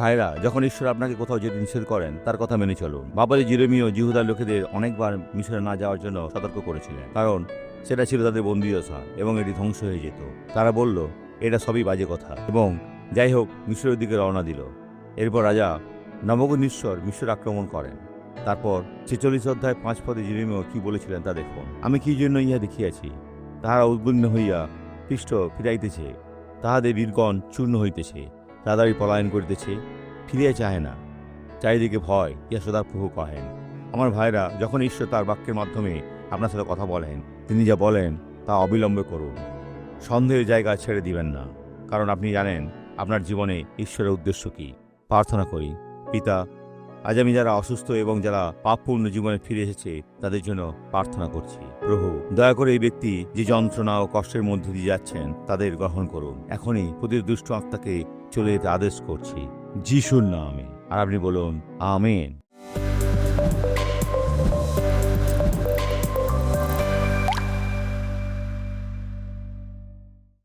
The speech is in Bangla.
ভাইরা, যখন ঈশ্বর আপনাকে কোথাও যেতে নিষেধ করেন, তার কথা মেনে চলুন। বাবাজি জিরেমিও জিহুদার লোকেদের অনেকবার মিশরে না যাওয়ার জন্য সতর্ক করেছিলেন। কারণ সেটা ছিল তাদের বন্দিদশা এবং এটি ধ্বংস হয়ে যেত। তারা বলল, এটা সবই বাজে কথা। এবং যাই হোক, মিশরের দিকে রওনা দিল। এরপর রাজা নবগণীশ্বর মিশর আক্রমণ করেন। তারপর ছেচল্লিশ অধ্যায় পাঁচ পদে জিরিমেও কি বলেছিলেন তা দেখুন। আমি কি জন্য ইহা দেখিয়াছি? তাহারা উদ্বিগ্ন হইয়া পৃষ্ঠ ফিরাইতেছে। তাহাদের বীরগণ চূর্ণ হইতেছে। তাড়াতাড়ি পলায়ন করিতেছে, ফিরিয়া চাহে না। চারিদিকে ভয় ইয়া সদা প্রভু কহেন। আমার ভাইরা, যখন ঈশ্বর তার বাক্যের মাধ্যমে আপনার সাথে কথা বলেন, তিনি যা বলেন, তা অবিলম্বে করুন। সন্দেহের জায়গা ছেড়ে দিবেন না। কারণ আপনি জানেন, আপনার জীবনে ঈশ্বরের উদ্দেশ্য কি। প্রার্থনা করি, পিতা, আজ আমি যারা অসুস্থ এবং যারা পাপপূর্ণ জীবনে ফিরে এসেছে, তাদের জন্য প্রার্থনা করছি। প্রভু, দয়া করে এই ব্যক্তি যে যন্ত্রণা ও কষ্টের মধ্যে দিয়ে যাচ্ছেন, তাদের গ্রহণ করুন। এখনই প্রতি দুষ্ট আত্মাকে চলে যেতে আদেশ করছি। যিশুর নামে। আর আপনি বলুন আমেন।